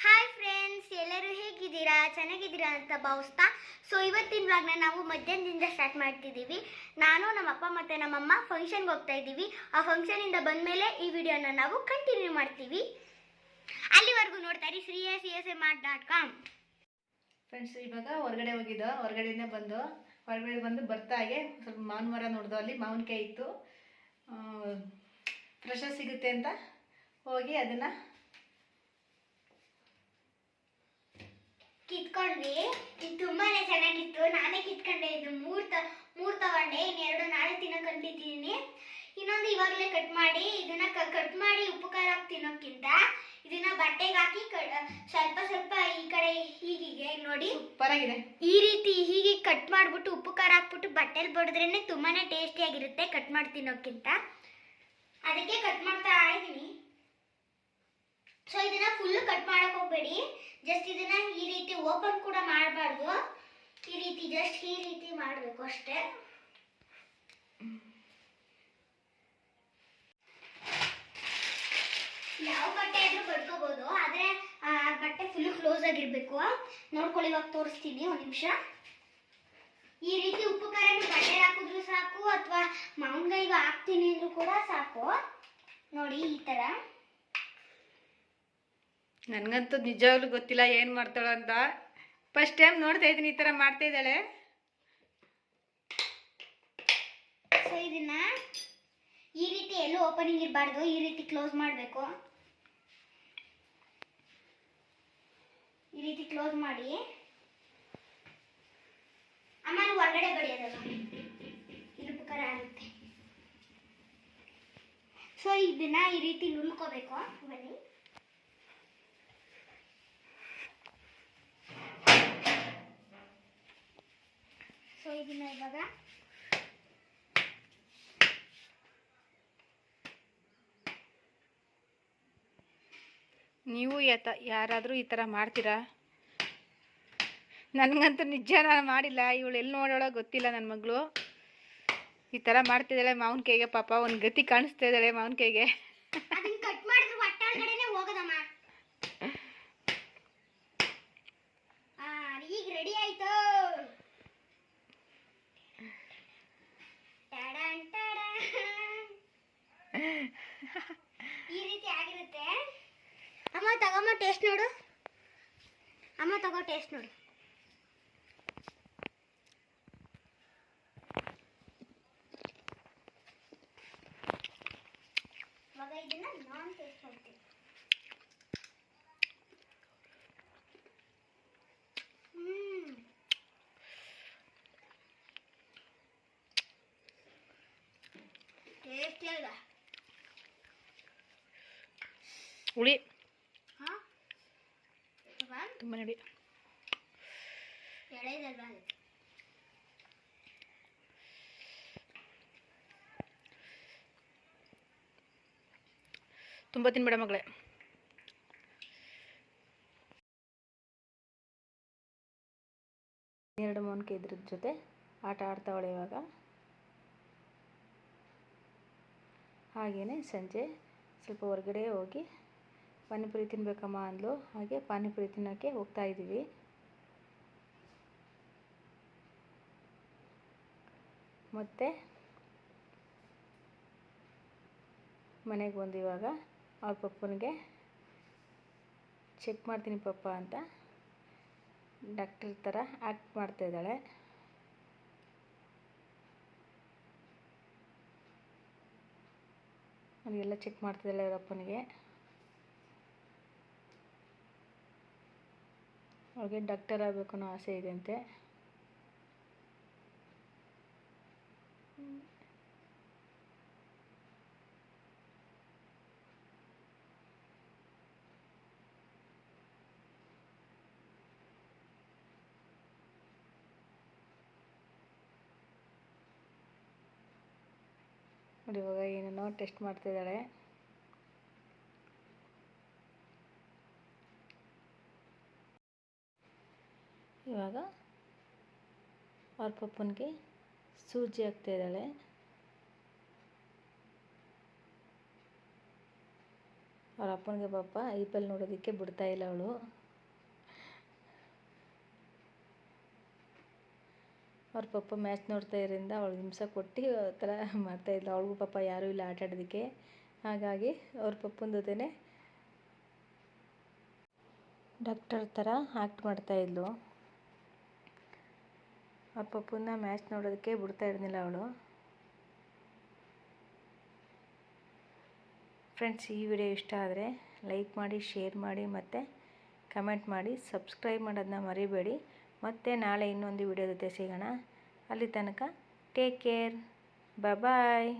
Hi friends ಎಲ್ಲರೂ ಹೇಗಿದ್ದೀರಾ? ಚೆನ್ನಾಗಿದ್ದೀರಾ ಅಂತ ಭಾವಿಸ್ತಾ. ಸೊ ಇವತ್ತಿನ ಬ್ಲಾಗ್ನ ನಾವು ಮಧ್ಯಾಹ್ನದಿಂದ ಸ್ಟಾರ್ಟ್ ಮಾಡ್ತಿದ್ದೀವಿ. ನಾನು, ನಮ್ಮ ಅಪ್ಪ ಮತ್ತು ನಮ್ಮಮ್ಮ ಫಂಕ್ಷನ್ಗೆ ಹೋಗ್ತಾ ಇದ್ದೀವಿ. ಆ ಫಂಕ್ಷನಿಂದ ಬಂದಮೇಲೆ ಈ ವಿಡಿಯೋನ ನಾವು ಕಂಟಿನ್ಯೂ ಮಾಡ್ತೀವಿ. ಅಲ್ಲಿವರೆಗೂ ನೋಡ್ತಾ ಇರಿ. Shri S S M R dot com. Friends ಇವಾಗ ಹೊರಗಡೆ ಹೋಗಿದ್ದು. ಹೊರಗಡೆನೇ ಬಂದು, ಹೊರಗಡೆ ಬಂದು ಬರ್ತಾ ಹಾಗೆ ಸ್ವಲ್ಪ ಮಾವಿನ ಮರ ನೋಡ್ದು. ಅಲ್ಲಿ ಮಾವಿನಕಾಯಿ ಇತ್ತು. ಫ್ರೆಶ್ ಸಿಗುತ್ತೆ ಅಂತ ಹೋಗಿ ಅದನ್ನು ಕಿತ್ಕೊಂಡ್ವಿ. ಇದು ತುಂಬಾನೇ ಚೆನ್ನಾಗಿತ್ತು. ನಾನೇ ಕಿತ್ಕೊಂಡೆ ಇದು ಮೂರ್ ತ ಮೂರ್ ತಗೊಂಡೆ ಇನ್ನೆರಡು ನಾಳೆ ತಿನ್ನಕಂತಿದ್ದೀನಿ. ಇನ್ನೊಂದು ಇವಾಗಲೇ ಕಟ್ ಮಾಡಿ ಇದನ್ನ ಕಟ್ ಮಾಡಿ ಉಪ್ಪು ಖಾರ ಹಾಕಿ ತಿನ್ನೋಕ್ಕಿಂತ ಇದನ್ನ ಬಟ್ಟೆಗೆ ಹಾಕಿ ಸ್ವಲ್ಪ ಸ್ವಲ್ಪ ಈ ಕಡೆ ಹೀಗಿಗೆ ನೋಡಿ. ಪರಾಗಿದೆ ಈ ರೀತಿ ಹೀಗೆ ಕಟ್ ಮಾಡ್ಬಿಟ್ಟು ಉಪ್ಪು ಖಾರ ಹಾಕ್ಬಿಟ್ಟು ಬಟ್ಟೆಲಿ ಬಡಿದ್ರೇನೆ ತುಂಬಾನೇ ಟೇಸ್ಟಿಯಾಗಿರುತ್ತೆ ಕಟ್ ಮಾಡಿ ತಿನ್ನೋಕ್ಕಿಂತ. ಅದಕ್ಕೆ ಕಟ್ ಮಾಡ್ತಾ ಇದ್ದೀನಿ. ಸೊ ಇದನ್ನ ಫುಲ್ ಕಟ್ ಮಾಡಕ್ ಹೋಗ್ಬೇಡಿ. ಜಸ್ಟ್ ಇದನ್ನ ಈ ರೀತಿ ಓಪನ್ ಕೂಡ ಮಾಡಬಾರ್ದು. ಈ ರೀತಿ ಜಸ್ಟ್ ಈ ರೀತಿ ಮಾಡಬೇಕು ಅಷ್ಟೇ. ಯಾವ ಬಟ್ಟೆ ಆದ್ರೂ ಕಟ್ಕೋಬಹುದು ಆದ್ರೆ, ಆ ಬಟ್ಟೆ ಫುಲ್ ಕ್ಲೋಸ್ ಆಗಿರ್ಬೇಕು. ನೋಡ್ಕೊಳ್ಳಿ, ಇವಾಗ ತೋರಿಸ್ತೀನಿ ಒಂದ್ ನಿಮಿಷ. ಈ ರೀತಿ ಉಪ್ಪು ಬಟ್ಟೆ ಹಾಕಿದ್ರು ಸಾಕು, ಅಥವಾ ಮಾವಿನಕಾಯಿಗೂ ಹಾಕ್ತೀನಿ ಅಂದ್ರೂ ಕೂಡ ಸಾಕು. ನೋಡಿ, ಈ ತರ. ನನಗಂತೂ ನಿಜವಾಗ್ಲೂ ಗೊತ್ತಿಲ್ಲ ಏನು ಮಾಡ್ತಾಳೋ ಅಂತ. ಫಸ್ಟ್ ಟೈಮ್ ನೋಡ್ತಾ ಇದ್ದೀನಿ ಈ ಥರ ಮಾಡ್ತಾ ಇದ್ದಾಳೆ. ಸೊ ಇದನ್ನ ಈ ರೀತಿ ಎಲ್ಲೂ ಓಪನಿಂಗ್ ಇರಬಾರ್ದು, ಈ ರೀತಿ ಕ್ಲೋಸ್ ಮಾಡಬೇಕು. ಈ ರೀತಿ ಕ್ಲೋಸ್ ಮಾಡಿ. ಆಮೇಲೆ ಹೊರಗಡೆ ಬಡಿಯೋದಲ್ಲ. ಇದು ಉಪಕಾರ ಆಗುತ್ತೆ. ಸೊ ಇದನ್ನ ಈ ರೀತಿ ನುಲ್ಕೋಬೇಕು ಬನ್ನಿ ಸೊ ಇದನ್ನ ಇವಾಗ. ನೀವು ಯತ ಯಾರಾದರೂ ಈ ಥರ ಮಾಡ್ತೀರಾ? ನನಗಂತೂ ನಿಜ ನಾನು ಮಾಡಿಲ್ಲ. ಇವಳು ಎಲ್ಲಿ ನೋಡೋಳ ಗೊತ್ತಿಲ್ಲ ನನ್ನ ಮಗಳು. ಈ ಥರ ಮಾಡ್ತಿದ್ದಾಳೆ ಮಾವಿನಕಾಯಿಗೆ ಪಾಪ. ಒಂದು ಗತಿ ಕಾಣಿಸ್ತಾ ಇದ್ದಾಳೆ ಮಾವಿನಕಾಯಿಗೆ ಅದನ್ನ ರೀತಿ ಆಗಿರುತ್ತೆ ಅಮ್ಮ ತಗೊಮ್ಮ ಟೇಸ್ಟ್ ನೋಡು ಅಮ್ಮ ತಗೋ ಟೇಸ್ಟ್ ನೋಡು ಇವಾಗ ಇದನ್ನ ನಾನ್ ಟೇಸ್ಟ್ ಮಾಡ್ತೀನಿ ಹ್ಮ್ ಟೇಸ್ಟ್ ಇಲ್ಲ ಹುಳಿ. ತುಂಬ ನಡಿ. ತುಂಬ ತಿನ್ಬೇಡ ಮಗಳೇ. ಎರಡು ಮೊನ್ಕೆ ಇದ್ರ ಜೊತೆ ಆಟ ಆಡ್ತಾವಳೆ ಇವಾಗ ಹಾಗೆಯೇ ಸಂಜೆ ಸ್ವಲ್ಪ ಹೊರಗಡೆ ಹೋಗಿ ಪಾನಿಪುರಿ ತಿನ್ಬೇಕಮ್ಮ ಅಂದ್ಲು. ಹಾಗೆ ಪಾನಿಪುರಿ ತಿನ್ನೋಕ್ಕೆ ಹೋಗ್ತಾ ಇದ್ದೀವಿ. ಮತ್ತು ಮನೆಗೆ ಬಂದು ಇವಾಗ ಅವ್ರ ಪಪ್ಪನಿಗೆ ಚೆಕ್ ಮಾಡ್ತೀನಿ ಪಪ್ಪ ಅಂತ. ಡಾಕ್ಟರ್ ಥರ ಆ್ಯಕ್ಟ್ ಮಾಡ್ತಾ ಇದ್ದಾಳೆ. ಅವನಿಗೆಲ್ಲ ಚೆಕ್ ಮಾಡ್ತಿದ್ದಾಳೆ ಅವ್ರ ಅವ್ಳಿಗೆ ಡಾಕ್ಟರ್ ಆಗಬೇಕು ಅನ್ನೋ ಆಸೆ ಇದೆ ಅಂತೆ. ನೋಡಿ ಇವಾಗ ಏನೇನೋ ಟೆಸ್ಟ್ ಮಾಡ್ತಿದ್ದಾಳೆ ಇವಾಗ ಅವ್ರ ಪಪ್ಪನಿಗೆ ಸೂಜಿ ಹಾಕ್ತಾಯಿದ್ದಾಳೆ ಅವ್ರ ಅಪ್ಪನಿಗೆ ಪಾಪ ಐ ಪಿ ಎಲ್ ನೋಡೋದಕ್ಕೆ ಬಿಡ್ತಾ ಇಲ್ಲ ಅವಳು. ಅವ್ರ ಪಪ್ಪ ಮ್ಯಾಚ್ ನೋಡ್ತಾ ಇರೋದ್ರಿಂದ ಅವಳು ಹಿಂಸೆ ಕೊಟ್ಟು ಥರ ಮಾಡ್ತಾಯಿದ್ಲು ಅವಳಿಗೂ ಪಾಪ ಯಾರೂ ಇಲ್ಲ ಆಟ ಆಡೋದಕ್ಕೆ. ಹಾಗಾಗಿ ಅವ್ರ ಪಪ್ಪನ ಜೊತೆನೇ ಡಾಕ್ಟರ್ ಥರ ಆ್ಯಕ್ಟ್ ಮಾಡ್ತಾಯಿದ್ಲು ಪಪ್ಪನ ಮ್ಯಾಚ್ ನೋಡೋದಕ್ಕೆ ಬಿಡ್ತಾ ಇರಲಿಲ್ಲ ಅವಳು. ಫ್ರೆಂಡ್ಸ್ ಈ ವಿಡಿಯೋ ಇಷ್ಟ ಆದರೆ ಲೈಕ್ ಮಾಡಿ ಶೇರ್ ಮಾಡಿ ಮತ್ತು ಕಮೆಂಟ್ ಮಾಡಿ ಸಬ್ಸ್ಕ್ರೈಬ್ ಮಾಡೋದನ್ನ ಮರಿಬೇಡಿ. ಮತ್ತೆ ನಾಳೆ ಇನ್ನೊಂದು ವಿಡಿಯೋ ಜೊತೆ ಸಿಗೋಣ. ಅಲ್ಲಿ ತನಕ ಟೇಕ್ ಕೇರ್ ಬಾಯ್